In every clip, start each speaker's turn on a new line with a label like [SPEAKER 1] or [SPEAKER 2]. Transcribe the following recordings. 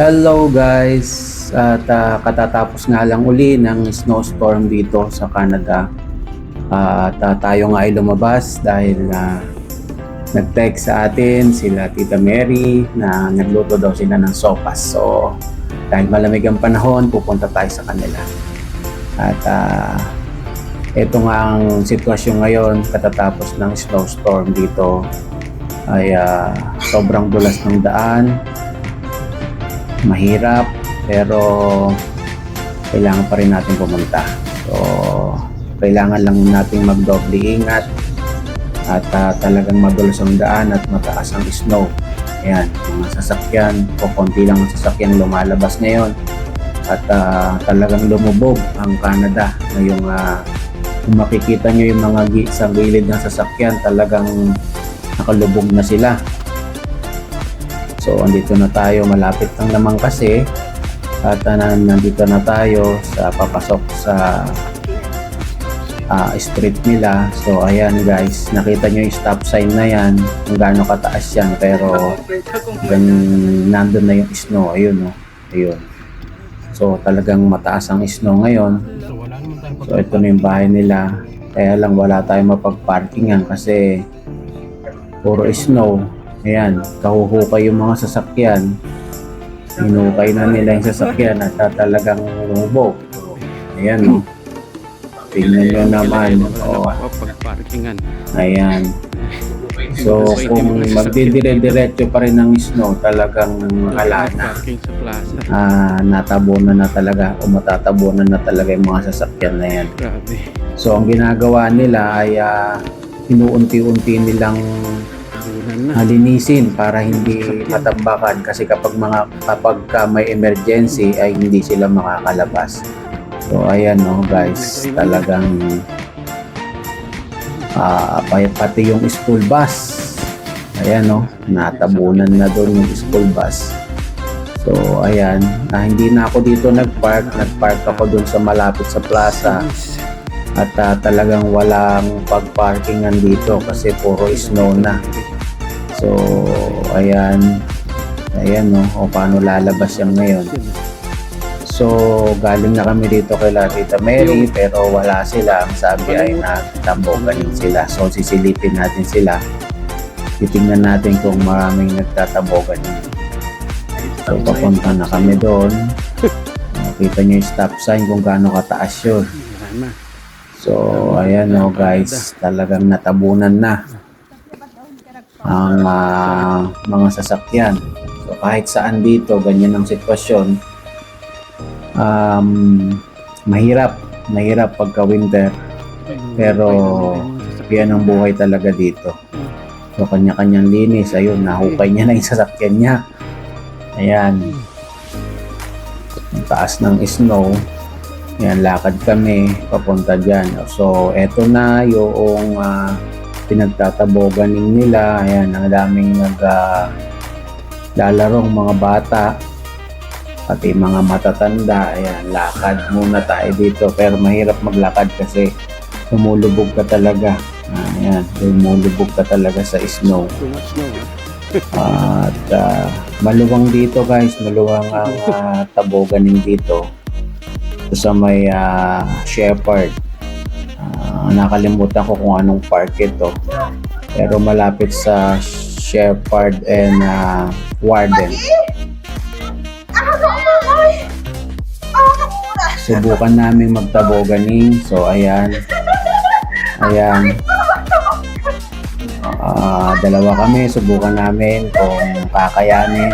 [SPEAKER 1] Hello guys! At ah, katatapos nga lang uli ng snowstorm dito sa Canada. Ah, at ah, tayo nga ay lumabas dahil ah, nag-text sa atin sila Tita Mary na nagluto daw sila ng sopas. So, dahil malamig ang panahon, pupunta tayo sa kanila. At ah, ito nga ang sitwasyon ngayon katatapos ng snowstorm dito ay ah, sobrang dulas ng daan mahirap pero kailangan pa rin natin pumunta. So kailangan lang natin magdoble ingat at ah, talagang madulas ang daan at mataas ang snow. Ayan mga sasakyan o konti lang ang sasakyan lumalabas ngayon at ah, talagang lumubog ang Canada. Ngayong ah, kung makikita nyo yung mga sa gilid ng sasakyan talagang nakalubog na sila So, andito na tayo. Malapit lang naman kasi. At uh, nandito na tayo sa papasok sa ah, street nila. So, ayan guys. Nakita nyo yung stop sign na yan. Kung gaano kataas yan. Pero, gan, nandun na yung snow. Ayun, oh. Ayun. So, talagang mataas ang snow ngayon. So, ito na yung bahay nila. Kaya lang wala tayong mapag-parkingan kasi puro snow. Ayan, kahuhukay yung mga sasakyan. Hinukay na nila yung sasakyan at talagang lumubog. Ayan, oh. Tingnan nyo naman. Oh, ayan. So, kung magdidire-diretso pa rin ng snow, talagang wala na. Ah, natabunan na talaga o matatabunan na talaga yung mga sasakyan na yan. So, ang ginagawa nila ay ah, inuunti-unti nilang Halinisin para hindi matambakan kasi kapag mga kapag ka may emergency ay hindi sila makakalabas. So ayan no guys, talagang pa- pati yung school bus. Ayan no, natabunan na doon yung school bus. So ayan, ah, hindi na ako dito nagpark, nagpark ako doon sa malapit sa plaza at ah, talagang walang pagparkingan dito kasi puro snow na. So, ayan. Ayan, no. O paano lalabas yan ngayon. So, galing na kami dito kay La Tita Mary, pero wala sila. Ang sabi ay nagtamboganin sila. So, sisilipin natin sila. Titingnan natin kung maraming nagtataboganin. So, papunta na kami doon. Makita nyo yung stop sign kung gaano kataas yun. So, ayan no guys, talagang natabunan na ang ah, mga sasakyan. So, kahit saan dito, ganyan ang sitwasyon. Um, mahirap, mahirap pagka winter, pero yan ang buhay talaga dito. So, kanya-kanyang linis, ayun, nahukay niya na yung sasakyan niya. Ayan. Ang taas ng snow. Yan, lakad kami papunta dyan. So, eto na yung ah, pinagtataboganing nila. Ayan, ang daming nag ah, lalarong mga bata. Pati mga matatanda. Ayan, lakad muna tayo dito. Pero mahirap maglakad kasi lumulubog ka talaga. Ayan, lumulubog ka talaga sa snow.
[SPEAKER 2] Snow.
[SPEAKER 1] At ah, maluwang dito guys, maluwang ang ah, taboganin dito. Ito sa may ah, Shepherd. Ah, nakalimutan ko kung anong park ito. Pero malapit sa Shepherd and ah, Warden. Subukan namin magtaboganing. So ayan. Ayan. Ah, dalawa kami, subukan namin kung kakayanin.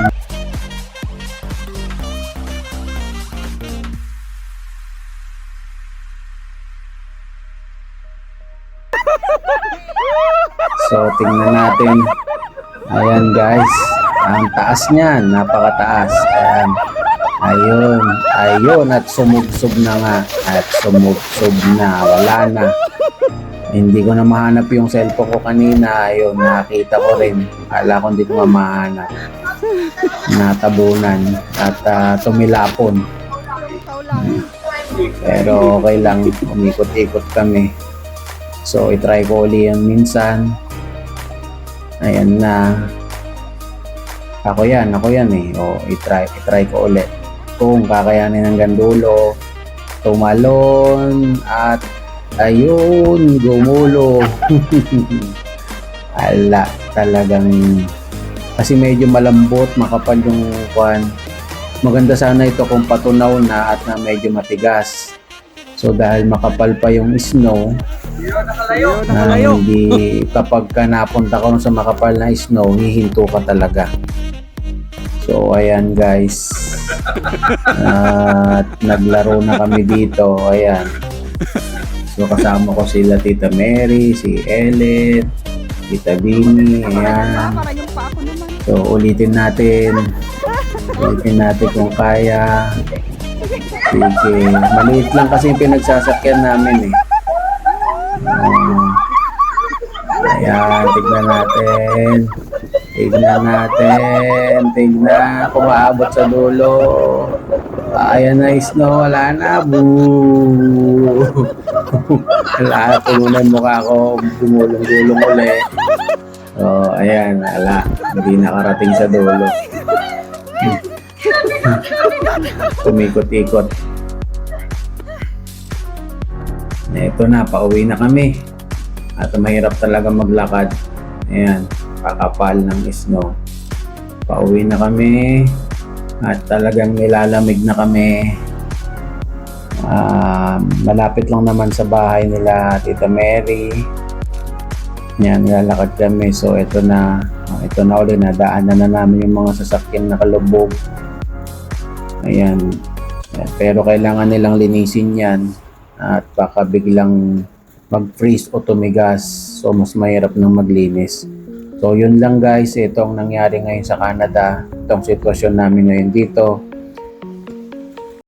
[SPEAKER 1] So, tingnan natin. Ayan guys, ang taas niyan, napakataas. Ayan. Ayun, ayun, at sumubsob na nga. At sumubsob na, wala na. Hindi ko na mahanap yung cellphone ko kanina. Ayun, nakita ko rin. Akala ko hindi ko mahanap. Natabunan at ah, tumilapon. Pero okay lang, umikot-ikot kami. So, itry ko uli yan minsan. Ayan na. Ako yan, ako yan eh. O, itry, itry ko ulit. Kung kakayanin hanggang dulo, tumalon, at ayun, gumulo. Ala, talagang kasi medyo malambot, makapal yung kwan. Maganda sana ito kung patunaw na at na medyo matigas. So dahil makapal pa yung snow, na hindi kapag ka napunta ka sa makapal na snow, hihinto ka talaga. So ayan guys. At naglaro na kami dito. Ayan. So kasama ko sila Tita Mary, si Elet, Tita Bini, ayan.
[SPEAKER 3] Para yung pa ako naman.
[SPEAKER 1] So ulitin natin. Ulitin natin kung kaya. Sige. Maliit lang kasi yung pinagsasakyan namin eh. Ah, ayan, tignan natin. Tignan natin. Tignan kung maabot sa dulo. Ah, Ayan na, snow. Wala na. Boo! Wala. Tumunan mukha ko. Gumulong-gulong ulit. So, ayan. Wala. Hindi nakarating sa dulo. Tumikot-ikot. Ito na, pauwi na kami. At mahirap talaga maglakad. Ayan, kakapal ng snow. Pauwi na kami. At talagang nilalamig na kami. Ah, malapit lang naman sa bahay nila Tita Mary. Yan, lalakad kami. So, ito na. ah, Ito na ulit. Nadaanan na namin yung mga sasakyan na kalubog. Ayan. Pero kailangan nilang linisin yan. At baka biglang mag-freeze o tumigas. So, mas mahirap nang maglinis. So, yun lang guys. Ito ang nangyari ngayon sa Canada. Itong sitwasyon namin ngayon dito.